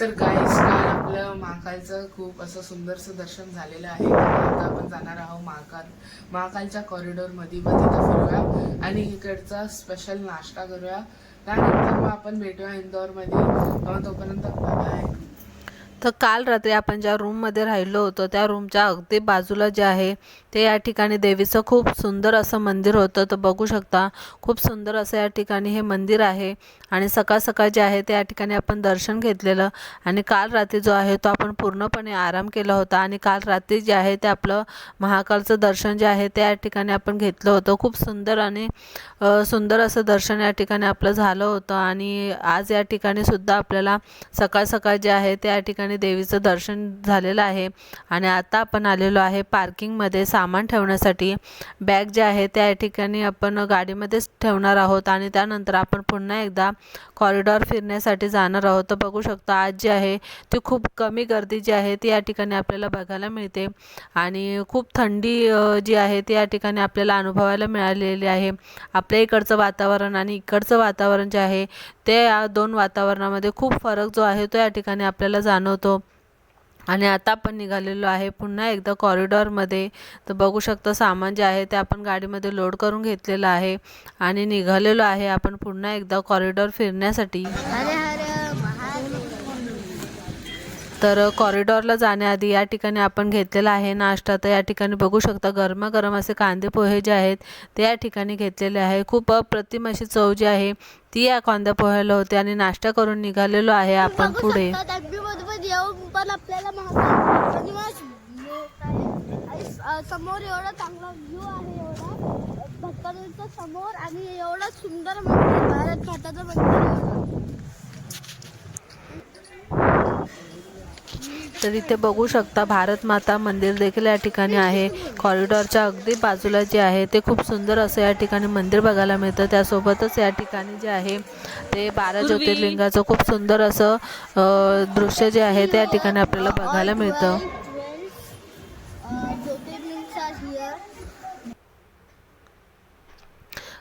तर गाईस काल आपलं महाकालचं खूप असं सुंदरसं दर्शन झालेलं आहे. तर आता आपण जाणार आहोत महाकाल. महाकालच्या कॉरिडॉरमध्ये व तिथं फिरूया. आणि इकडचा स्पेशल नाश्ता करूया. त्यानंतर मग आपण भेटूया इंदोरमध्ये. तेव्हा तोपर्यंत बाय तर काल रात्री आपण ज्या रूममध्ये राहिलो होतो त्या रूमच्या अगदी बाजूला जे आहे ते या ठिकाणी देवीचं खूप सुंदर असं मंदिर होतं. तर बघू शकता खूप सुंदर असं या ठिकाणी हे मंदिर आहे. आणि सकाळ सकाळ जे आहे ते या ठिकाणी आपण दर्शन घेतलेलं. आणि काल रात्री जो आहे तो आपण पूर्णपणे आराम केला होता. आणि काल रात्री जे आहे ते आपलं महाकालचं दर्शन जे आहे ते या ठिकाणी आपण घेतलं होतं. खूप सुंदर आणि सुंदर असं दर्शन या ठिकाणी आपलं झालं होतं. आणि आज या ठिकाणी सुद्धा आपल्याला सकाळ सकाळ जे आहे ते या ठिकाणी देवीचं दर्शन झालेलं आहे. आणि आता आपण आलेलो आहे पार्किंगमध्ये सामान ठेवण्यासाठी. बॅग जे आहे त्या या ठिकाणी आपण गाडीमध्येच ठेवणार आहोत आणि त्यानंतर आपण पुन्हा एकदा कॉरिडॉर फिरण्यासाठी जाणार आहोत. तर बघू शकता आज जी आहे ती खूप कमी गर्दी जी आहे ती या ठिकाणी आपल्याला बघायला मिळते. आणि खूप थंडी जी आहे ती या ठिकाणी आपल्याला अनुभवायला मिळालेली आहे. आपल्या इकडचं वातावरण आणि इकडचं वातावरण जे आहे ते या दोन वातावरणामध्ये खूप फरक जो आहे तो या ठिकाणी आपल्याला जाणवतो. आणि आता आपण निघालेलो आहे पुन्हा एकदा कॉरिडॉरमध्ये. तर बघू शकता सामान जे आहे ते आपण गाडीमध्ये लोड करून घेतलेलं आहे. आणि निघालेलो आहे आपण पुन्हा एकदा कॉरिडॉर फिरण्यासाठी. तर कॉरिडॉरला जाण्याआधी या ठिकाणी आपण घेतलेला आहे नाश्ता. तर या ठिकाणी बघू शकता गरमागरम असे कांदे पोहे जे आहेत ते या ठिकाणी घेतलेले आहे. खूप अप्रतिम अशी चव जी आहे ती या कांदा पोह्याला होते आणि नाश्ता करून निघालेलो आहे आपण पुढे. पण आपल्याला समोर एवढा चांगला व्ह्यू आहे एवढा. भक्तांच्या समोर आणि एवढं सुंदर मंदिर भारत माताचं मंदिर तर इथे बघू शकता भारत माता मंदिर देखील या ठिकाणी आहे. कॉरिडॉरच्या अगदी बाजूला जे आहे ते खूप सुंदर असं या ठिकाणी मंदिर बघायला मिळतं. त्यासोबतच या ठिकाणी जे आहे ते बारा ज्योतिर्लिंगाचं खूप सुंदर असं दृश्य जे आहे ते या ठिकाणी आपल्याला बघायला मिळतं.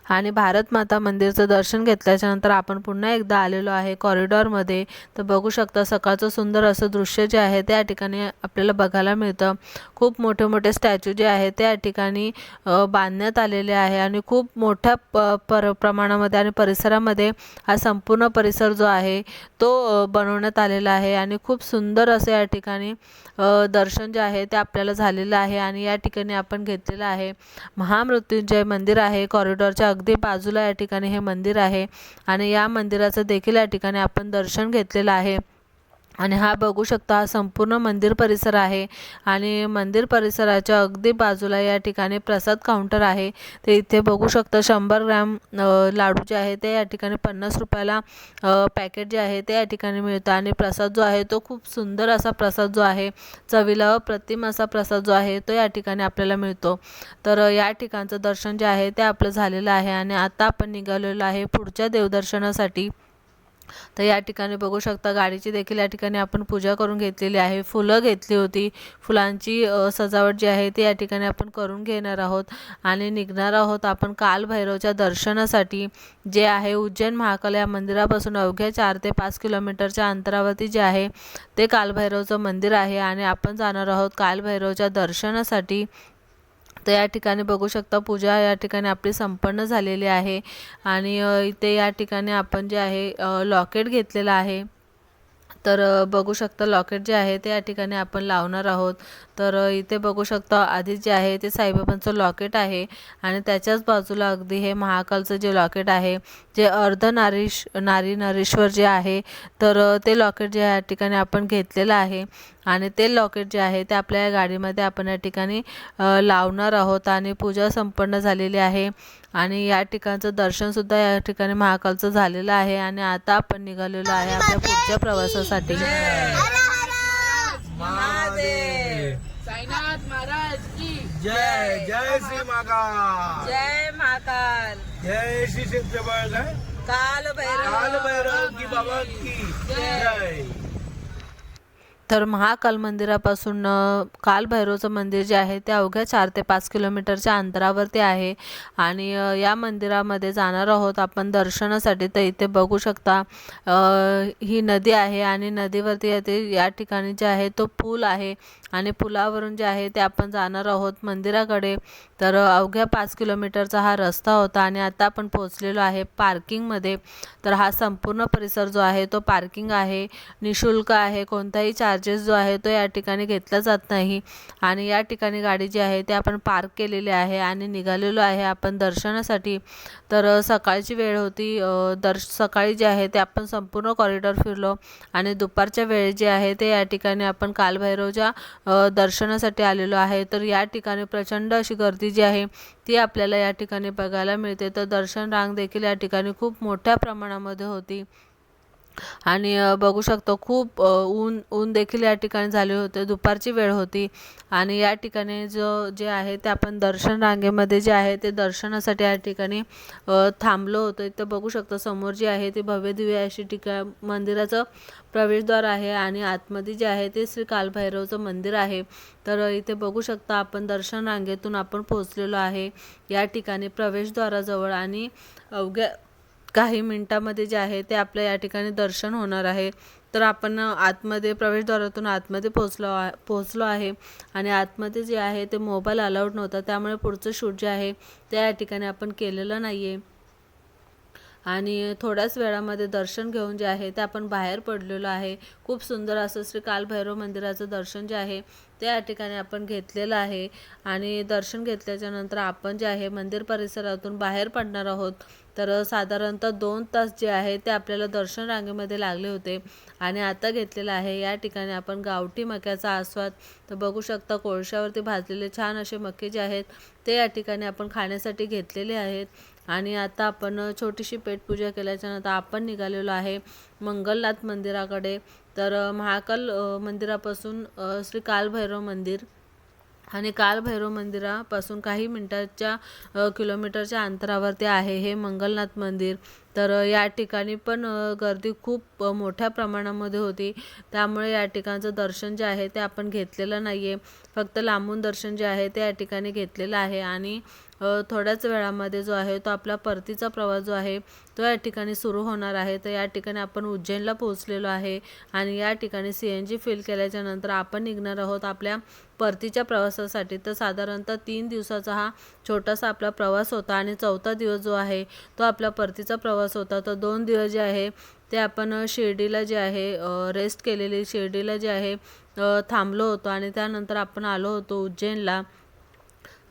आणि भारत माता मंदिरचं दर्शन घेतल्याच्या नंतर आपण पुन्हा एकदा आलेलो आहे कॉरिडॉरमध्ये. तर बघू शकता सकाळचं सुंदर असं दृश्य जे आहे त्या ठिकाणी आपल्याला बघायला मिळतं. खूप मोठे मोठे स्टॅच्यू जे आहे त्या ठिकाणी बांधण्यात आलेले आहे आणि खूप मोठ्या प पर प्रमाणामध्ये आणि परिसरामध्ये हा संपूर्ण परिसर जो आहे तो बनवण्यात आलेला आहे आणि खूप सुंदर असं या ठिकाणी दर्शन जे आहे ते आपल्याला झालेलं आहे आणि या ठिकाणी आपण घेतलेलं आहे. महामृत्युंजय मंदिर आहे कॉरिडॉरच्या अगदी बाजूला या ठिकाणी हे मंदिर आहे. आणि या मंदिराचं देखील या ठिकाणी आपण दर्शन घेतलेलं आहे. आणि हा बघू शकता हा संपूर्ण मंदिर परिसर आहे. आणि मंदिर परिसराच्या अगदी बाजूला या ठिकाणी प्रसाद काउंटर आहे. ते इथे बघू शकता शंभर ग्रॅम लाडू जे आहे ते या ठिकाणी पन्नास रुपयाला पॅकेट जे आहे ते या ठिकाणी मिळतं. आणि प्रसाद जो आहे तो खूप सुंदर असा प्रसाद जो आहे चवीला अप्रतिम असा प्रसाद जो आहे तो या ठिकाणी आपल्याला मिळतो. तर या ठिकाणचं दर्शन जे आहे ते आपलं झालेलं आहे. आणि आता आपण निघालेलो आहे पुढच्या देवदर्शनासाठी. तर या ठिकाणी बघू शकता गाडीची देखील या ठिकाणी आपण पूजा करून घेतलेली आहे. फुलं घेतली होती. फुलांची सजावट जी आहे ती या ठिकाणी आपण करून घेणार आहोत. आणि निघणार आहोत आपण कालभैरवच्या दर्शनासाठी जे आहे उज्जैन महाकाल या मंदिरापासून अवघ्या चार ते पाच किलोमीटरच्या अंतरावरती जे आहे ते कालभैरवचं मंदिर आहे. आणि आपण जाणार आहोत कालभैरवच्या दर्शनासाठी. तर या ठिकाणी बघू शकता. पूजा या ठिकाणी आपली संपन्न झालेली आहे. आणि इथे या ठिकाणी आपण जे आहे लॉकेट घेतलेलं आहे. तर बघू शकता लॉकेट जे आहे ते या ठिकाणी आपण लावणार आहोत. तर इथे बघू शकता आधी जे आहे ते साईबाबांचं लॉकेट आहे आणि त्याच्याच बाजूला अगदी हे महाकालचं जे लॉकेट आहे जे अर्धनारीश नारी नरेश्वर जे आहे तर ते लॉकेट जे या ठिकाणी आपण घेतलेलं आहे आणि ते लॉकेट जे आहे ते आपल्या या गाडीमध्ये आपण या ठिकाणी लावणार आहोत आणि पूजा संपन्न झालेली आहे. आणि या ठिकाणचं दर्शनसुद्धा या ठिकाणी महाकालचं झालेलं आहे आणि आता आपण निघालेलो आहे आपल्या पुढच्या प्रवासासाठी. साईनाथ महाराज की जय जय श्री महाकाल. जय महाकाल. जय श्री काल भैरव काल भैरव की बाबा की जय. तर महाकाल मंदिरापासून कालभैरवचं मंदिर जे आहे ते अवघ्या चार ते पाच किलोमीटरच्या अंतरावरती आहे. आणि या मंदिरामध्ये जाणार आहोत आपण दर्शनासाठी. तर इथे बघू शकता ही नदी आहे आणि नदीवरती येते या ठिकाणी जे आहे तो पूल आहे. आणि पुलावरून जे आहे ते आपण जाणार आहोत मंदिराकडे. तर अवघ्या पाच किलोमीटरचा हा रस्ता होता आणि आता आपण पोहोचलेलो आहे पार्किंगमध्ये. तर हा संपूर्ण परिसर जो आहे तो पार्किंग आहे. निशुल्क आहे कोणताही चार्जेस जो आहे तो या ठिकाणी घेतला जात नाही. आणि या ठिकाणी गाडी जी आहे ते आपण पार्क केलेली आहे आणि निघालेलो आहे आपण दर्शनासाठी. तर सकाळची वेळ होती. दर्श सकाळी जे आहे ते आपण संपूर्ण कॉरिडॉर फिरलो. आणि दुपारच्या वेळी जे आहे ते या ठिकाणी आपण कालभैरवच्या दर्शनासाठी आलेलो आहे. तर या ठिकाणी प्रचंड अशी गर्दी जी आहे ती आपल्याला या ठिकाणी बघायला मिळते. तर दर्शन रांग देखील या ठिकाणी खूप मोठ्या प्रमाणामध्ये होती. आणि बघू शकतो खूप ऊन ऊन देखील या ठिकाणी झाले होते. दुपारची वेळ होती आणि या ठिकाणी जो जे आहे ते आपण दर्शन रांगेमध्ये जे आहे ते दर्शनासाठी या ठिकाणी थांबलो होतो. इथं बघू शकतो समोर जी आहे ती भव्यदिव्य अशी ठिका मंदिराचं प्रवेशद्वार आहे आणि आतमध्ये जे आहे ते श्री कालभैरवचं मंदिर आहे. तर इथे बघू शकता आपण दर्शन रांगेतून आपण पोहोचलेलो आहे. या ठिकाणी प्रवेशद्वाराजवळ आणि अवघ्या काही मिनिटामध्ये जे आहे ते आपल्या या ठिकाणी दर्शन होणार आहे. तर आपण आतमध्ये प्रवेशद्वारातून आतमध्ये पोहोचलो आहे पोहोचलो आहे. आणि आतमध्ये जे आहे ते मोबाईल अलाउड नव्हता. त्यामुळे पुढचं शूट जे आहे ते या ठिकाणी आपण केलेलं नाही आहे आणि थोड्याच वेळामध्ये दर्शन घेऊन जे आहे ते आपण बाहेर पडलेलो आहे. खूप सुंदर असं श्री कालभैरव मंदिराचं दर्शन जे आहे ते या ठिकाणी आपण घेतलेलं आहे. आणि दर्शन घेतल्याच्या नंतर आपण जे आहे मंदिर परिसरातून बाहेर पडणार आहोत. तर साधारणतः दोन तास जे आहे ते आपल्याला दर्शन रांगेमध्ये लागले होते. आणि आता घेतलेलं आहे. या ठिकाणी आपण गावठी मक्याचा आस्वाद. तर बघू शकता कोळशावरती भाजलेले छान असे मके जे आहेत ते या ठिकाणी आपण खाण्यासाठी घेतलेले आहेत. आणि आता आपण छोटीशी पेटपूजा केल्याच्यानंतर आपण निघालेलो आहे मंगलनाथ मंदिराकडे. तर महाकाल मंदिरापासून श्री कालभैरव मंदिर. आणि कालभैरव मंदिरापासून काही मिनटाच्या किलोमीटरच्या अंतरावरती आहे हे मंगलनाथ मंदिर. तर या ठिकाणी पण गर्दी खूप मोठ्या प्रमाणामध्ये होती. त्यामुळे या ठिकाणचं दर्शन जे आहे ते आपण घेतलेलं नाही आहे फक्त लांबून दर्शन जे आहे ते या ठिकाणी घेतलेलं आहे. आणि थोड्याच वेळामध्ये जो आहे तो आपला परतीचा प्रवास जो आहे तो या ठिकाणी सुरू होणार आहे. तर या ठिकाणी आपण उज्जैनला पोहोचलेलो आहे आणि या ठिकाणी सी एन जी फिल केल्याच्यानंतर आपण निघणार आहोत आपल्या परतीच्या प्रवासासाठी. तर साधारणतः तीन दिवसाचा हा छोटासा आपला प्रवास होता आणि चौथा दिवस जो आहे तो आपला परतीचा प्रवास होता. तर दोन दिवस जे आहे ते आपण शिर्डीला जे आहे रेस्ट केलेली शिर्डीला जे आहे थांबलो होतो आणि त्यानंतर आपण आलो होतो उज्जैनला.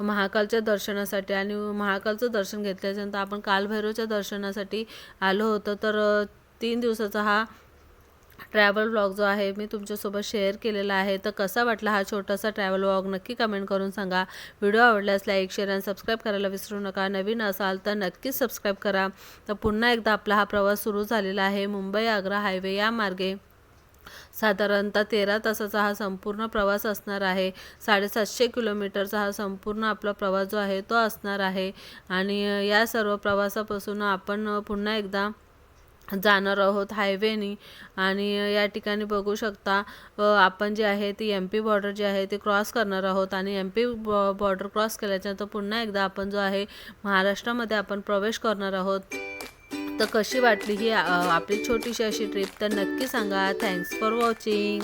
महाकालच्या दर्शनासाठी आणि महाकालचं दर्शन घेतल्याच्यानंतर आपण कालभैरवच्या दर्शनासाठी आलो होतो. तर तीन दिवसाचा हा ट्रॅव्हल व्लॉग जो आहे मी तुमच्यासोबत शेअर केलेला आहे. तर कसा वाटला हा छोटासा ट्रॅव्हल ब्लॉग नक्की कमेंट करून सांगा. व्हिडिओ आवडल्यास लाईक शेअर आणि सबस्क्राईब करायला विसरू नका. नवीन असाल तर नक्कीच सबस्क्राईब करा. तर पुन्हा एकदा आपला हा प्रवास सुरू झालेला आहे. मुंबई आग्रा हायवे या मार्गे. साधारणतः तेरा तासाचा हा संपूर्ण प्रवास असणार आहे. साडेसातशे किलोमीटरचा हा संपूर्ण आपला प्रवास जो आहे तो असणार आहे. आणि या सर्व प्रवासापासून आपण पुन्हा एकदा जाणार आहोत हायवेनी. आणि या ठिकाणी बघू शकता आपण जे आहे ती एम पी बॉर्डर जे आहे ती क्रॉस करणार आहोत. आणि एम पी बॉर्डर क्रॉस केल्याच्यानंतर पुन्हा एकदा आपण जो आहे महाराष्ट्रामध्ये आपण प्रवेश करणार आहोत. तर कशी वाटली ही आपली छोटीशी अशी ट्रिप तर नक्की सांगा. Thanks for watching